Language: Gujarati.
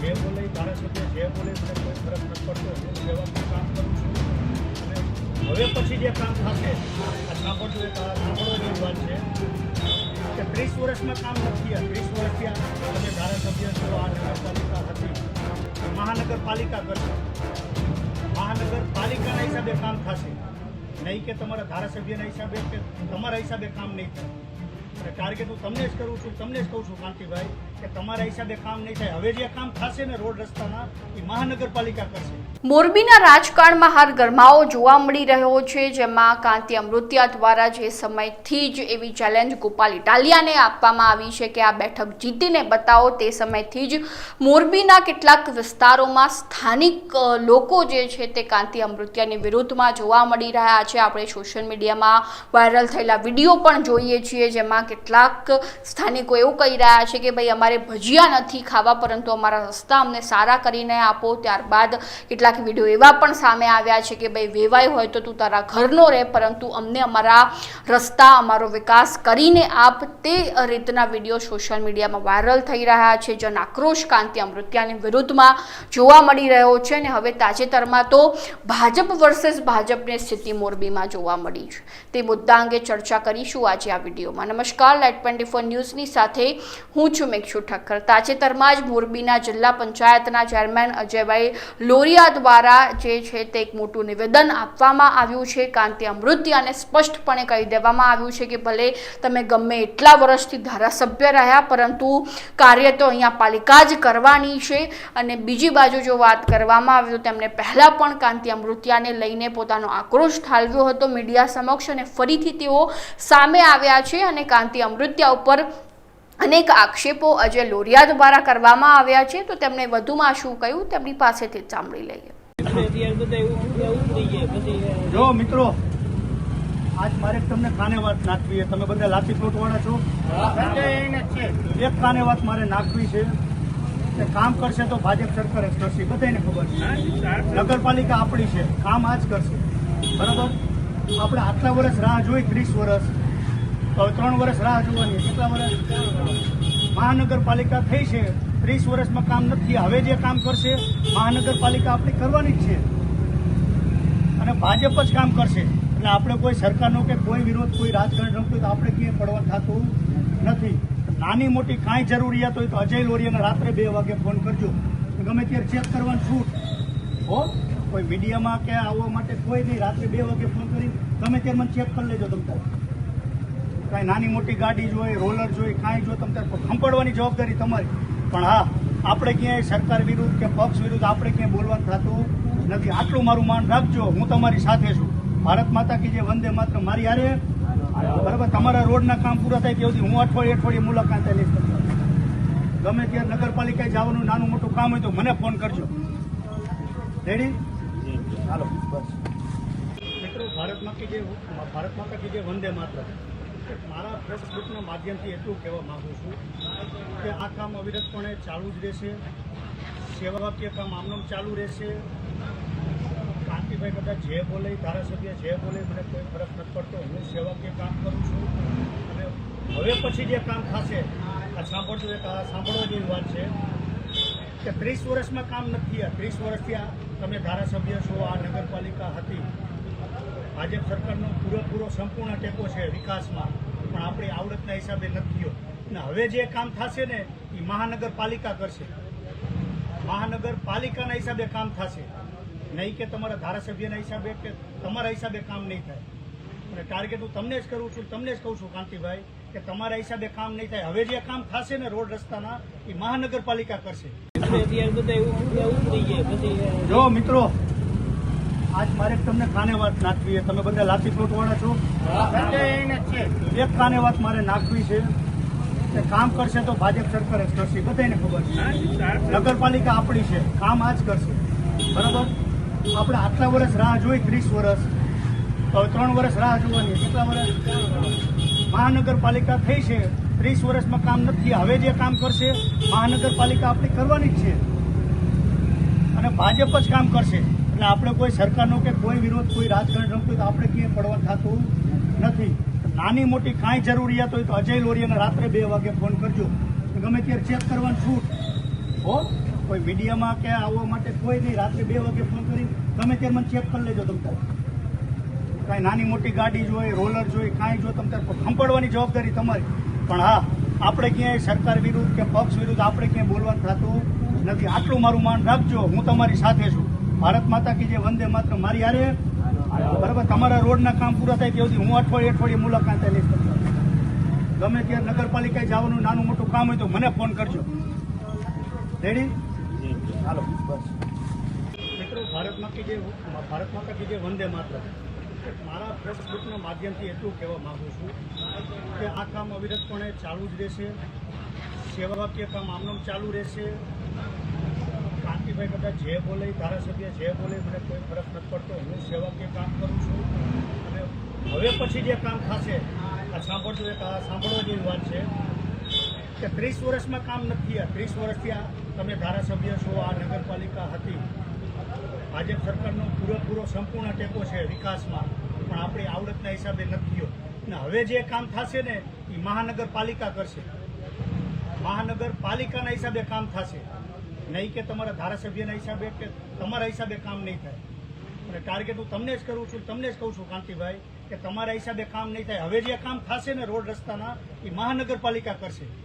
જે બોલે ધારાસભ્ય જે બોલે મને કોઈ ફરક નથી પડતો. હું સેવાનું કામ કરું છું. અને હવે પછી જે કામ થશે, આ સાંભળવું એક આ સાંભળવા વાત છે. કે ત્રીસ વર્ષમાં કામ નથી ત્રીસ વર્ષથી અમે ધારાસભ્ય છો, આ નગરપાલિકા હતી મહાનગરપાલિકા કરશે. મહાનગરપાલિકાના હિસાબે કામ થશે. નહીં કે તમારા ધારાસભ્યના હિસાબે કે તમારા હિસાબે કામ નહીં થાય. ટાર્ગેટ હું તમને જ કરું છું, તમને જ કહું છું, કાંતિભાઈ, કે તમારા હિસાબે કામ નહીં થાય. હવે જે કામ થશે ને રોડ રસ્તાના એ મહાનગરપાલિકા કરશે. મોરબીના રાજકારણમાં હાલ ગરમાવો જોવા મળી રહ્યો છે, જેમાં કાંતિ અમૃતિયા દ્વારા જે સમયથી જ એવી ચેલેન્જ ગોપાલ ઇટાલિયાને આપવામાં આવી છે કે આ બેઠક જીતીને બતાવો, તે સમયથી જ મોરબીના કેટલાક વિસ્તારોમાં સ્થાનિક લોકો જે છે તે કાંતિ અમૃતિયાની વિરુદ્ધમાં જોવા મળી રહ્યા છે. આપણે સોશિયલ મીડિયામાં વાયરલ થયેલા વીડિયો પણ જોઈએ છીએ, જેમાં કેટલાક સ્થાનિકો એવું કહી રહ્યા છે કે ભાઈ, અમારે ભજીયા નથી ખાવા, પરંતુ અમારા રસ્તા અમને સારા કરીને આપો. ત્યારબાદ કેટલાક વીડિયો એવા પણ સામે આવ્યા છે કે ભાઈ, વેવાય હોય તો તું તારા ઘરનો રહે, પરંતુ અમને અમારા રસ્તા, અમારો વિકાસ કરીને આપ તે રીતના વીડિયો સોશિયલ મીડિયામાં વાયરલ થઈ રહ્યા છે. જન આક્રોશ કાંતિ અમૃત્યાની વિરુદ્ધમાં જોવા મળી રહ્યો છે અને હવે તાજેતરમાં તો ભાજપ વર્સેસ ભાજપની સ્થિતિ મોરબીમાં જોવા મળી છે. તે મુદ્દા અંગે ચર્ચા કરીશું આજે આ વિડીયોમાં. નમસ્કાર. લાઇટ ટ્વેન્ટી ફોર ન્યૂઝની સાથે હું છું મેક્ષુ ઠક્કર તાજેતરમાં જ મોરબીના જિલ્લા પંચાયતના ચેરમેન અજયભાઈ લોરિયા દ્વારા જે છે તે એક મોટું નિવેદન આપવામાં આવ્યું છે. કાંતિ અમૃત્યાને સ્પષ્ટપણે કહી દેવામાં આવ્યું છે કે ભલે તમે ગમે એટલા વર્ષથી ધારાસભ્ય રહ્યા, પરંતુ કાર્ય તો અહીંયા પાલિકા જ કરવાની છે. અને બીજી બાજુ જો વાત કરવામાં આવી તો તેમણે પહેલાં પણ કાંતિ અમૃત્યાને લઈને પોતાનો આક્રોશ ઠાલવ્યો હતો. મીડિયા સમક્ષ અને ફરીથી તેઓ સામે આવ્યા છે અને કાંતિ અમૃત્યા ઉપર અનેક આક્ષેપો અજય લોરિયા દ્વારા કરવામાં આવ્યા છે. તો તેમણે વધુમાં શું કહ્યું તેમની પાસેથી જ સાંભળી લઈએ. જો મિત્રો આજ મારે તમને કાને વાત નાખવી છે? તમે બધા લાઠી પ્લોટ વાળા છો. એક કાને વાત મારે નાખવી છે કે કામ કરશે તો ભાજપ સરકાર જ કરશે બધાને ખબર છે. નગરપાલિકા આપણી છે કામ આ જ કરશે. બરાબર? આપણે આટલા વર્ષ રાહ જોઈ ત્રીસ વર્ષ. ત્રણ વર્ષ રાહ જોવાની, કેટલા વર્ષ? મહાનગરપાલિકા થઈ છે, ત્રીસ વર્ષમાં કામ નથી, હવે જે કામ કરશે, મહાનગરપાલિકા આપણી કરવાની જ છે. અને ભાજપ જ કામ કરશે. એટલે આપણે કોઈ સરકારનો કે કોઈ વિરોધ, કોઈ રાજકારણ રમતું તો આપણે ક્યાંય પડવા થતું નથી. નાની મોટી કાંઈ જરૂરિયાત હોય તો અજય લોરિયાને રાત્રે બે વાગે ફોન કરજો. ગમે ત્યારે ચેક કરવાનું છૂટ. હો? કોઈ મીડિયામાં કે આવવા માટે કોઈ નહીં, રાત્રે બે વાગે ફોન કરી ગમે ત્યારે મને ચેક કરી લેજો તમ કાંઈ નાની મોટી ગાડી જોઈએ રોલર જોઈએ કાંઈ જો તમે ખંપાડવાની જવાબદારી તમારી. પણ હા આપણે ક્યાંય સરકાર વિરુદ્ધ કે પક્ષ વિરુદ્ધ આપણે ક્યાંય બોલવાનું થતું નથી. આટલું મારું માન રાખજો હું તમારી સાથે છું. ભારત માતા કી જે વંદે માત્ર મારી હારે બરાબર તમારા રોડના કામ પૂરા થાય ત્યાં સુધી હું અઠવાડિયે અઠવાડિયે મુલાકાત લઈશ. ગમે ત્યાં નગરપાલિકાએ જવાનું નાનું મોટું કામ હોય તો મને ફોન કરજો. રેડી ચાલો બસ. મિત્રો ભારત માતા જે ભારત માતા જે વંદે માત્ર મારા ફેસબુકના માધ્યમથી એટલું કહેવા માગું છું કે આ કામ અવિરતપણે ચાલુ જ રહેશે. સેવાકીય કામ આમનું ચાલુ રહેશે. કાંતિભાઈ બધા જે બોલે, ધારાસભ્ય જે બોલે, મને કોઈ ફરક નથી પડતો. હું સેવાકીય કામ કરું છું. અને હવે પછી જે કામ થશે, આ સાંભળતું એક સાંભળવા જેવી વાત છે કે ત્રીસ વર્ષમાં કામ નથી આ ત્રીસ વર્ષથી આ તમે ધારાસભ્ય છો, આ નગરપાલિકા હતી. ભાજપ સરકારનો પૂરેપૂરો સંપૂર્ણ ટેકો છે વિકાસમાં. પણ આપણી આવડતના હિસાબે નથી ગયો અને હવે જે કામ થશે ને એ મહાનગરપાલિકા કરશે. મહાનગરપાલિકાના હિસાબે કામ થશે. નહીં કે તમારા ધારાસભ્યના હિસાબે કે તમારા હિસાબે કામ નહીં થાય. અને ટાર્ગેટ હું તમને જ કરું છું તમને જ કહું છું કાંતિભાઈ કે તમારા હિસાબે કામ નહીં થાય. હવે જે કામ થશે ને રોડ રસ્તાના એ મહાનગરપાલિકા કરશે. જો મિત્રો આજ મારે તમને કાને વાત નાખવી છે. તમે બધા લાઠી પ્લોટ વાળા છો. એક કાને વાત મારે નાખવી છે કામ કરશે તો ભાજપ સરકાર જ કરશે. બધાને ખબર છે. નગરપાલિકા આપણી છે. કામ આ જ કરશે. બરાબર? આપણે આટલા વર્ષ રાહ જોઈ ત્રીસ વર્ષ. હવે ત્રણ વર્ષ રાહ જોવાની. કેટલા વર્ષ? મહાનગરપાલિકા થઈ છે. ત્રીસ વર્ષમાં કામ નથી. હવે જે કામ કરશે મહાનગરપાલિકા આપણી કરવાની જ છે. અને ભાજપ જ કામ કરશે. એટલે આપણે કોઈ સરકારનો કે કોઈ વિરોધ, કોઈ રાજકારણનો કોઈ આપણે ક્યાંય પડવાનું થતું નથી. નાની મોટી કાંઈ જરૂરિયાત હોય તો અજય લોરિયાને રાત્રે બે વાગે ફોન કરજો. ગમે ત્યારે ચેક કરવાનું છૂટ. હો? કોઈ મીડિયામાં કે આવવા માટે કોઈ નહીં, રાત્રે બે વાગે ફોન કરી ગમે ત્યારે મને ચેક કરી લેજો તમ કાંઈ નાની મોટી ગાડી જોઈએ રોલર જોઈએ કાંઈ જો તમ તારે સંભાળવાની જવાબદારી તમારી. પણ હા, આપણે ક્યાંય સરકાર વિરુદ્ધ કે પક્ષ વિરુદ્ધ આપણે ક્યાંય બોલવાનું થતું નથી. આટલું મારું માન રાખજો. હું તમારી સાથે છું. ભારત માતા કી જે વંદે માત્ર મારી હારે, બરાબર, તમારા રોડના કામ પૂરા થાય ત્યાં સુધી હું અઠવાડિયે અઠવાડિયે મુલાકાત લઈશ. ગમે ત્યાં નગરપાલિકાએ જવાનું નાનું મોટું કામ હોય તો મને ફોન કરજો. રેડી હાલો, બસ. મિત્રો ભારતમાં કી જે ભારત માતા કી જે વંદે માત્ર મારા ફેસબુકના માધ્યમથી એટલું કહેવા માગું છું કે આ કામ અવિરતપણે ચાલુ જ રહેશે. સેવાકીય કામ આમનું ચાલુ રહેશે. કાંતિભાઈ બધા જે બોલે ધારાસભ્ય જે બોલે મને કોઈ ફરક નથી પડતો. હું સેવાકીય કામ કરું છું. અને હવે પછી જે કામ થશે, આ સાંભળજો એક, આ સાંભળવા જેવી વાત છે કે ત્રીસ વર્ષમાં કામ નથી. થયા ત્રીસ વર્ષથી આ તમે ધારાસભ્ય છો, આ નગરપાલિકા હતી. ભાજપ સરકારનો પૂરેપૂરો સંપૂર્ણ ટેકો છે વિકાસમાં, પણ આપણી આવડતના હિસાબે નથી થયો. અને હવે જે કામ થશે ને, એ મહાનગરપાલિકા કરશે. મહાનગરપાલિકાના હિસાબે કામ થશે. નહીં કે તમારા ધારાસભ્યના હિસાબે કે તમારા હિસાબે કામ નહીં થાય. અને ટાર્ગેટ હું તમને જ કરું છું, તમને જ કહું છું, કાંતિભાઈ, કે તમારા હિસાબે કામ નહીં થાય. હવે જે કામ થશે ને રોડ રસ્તાના, એ મહાનગરપાલિકા કરશે.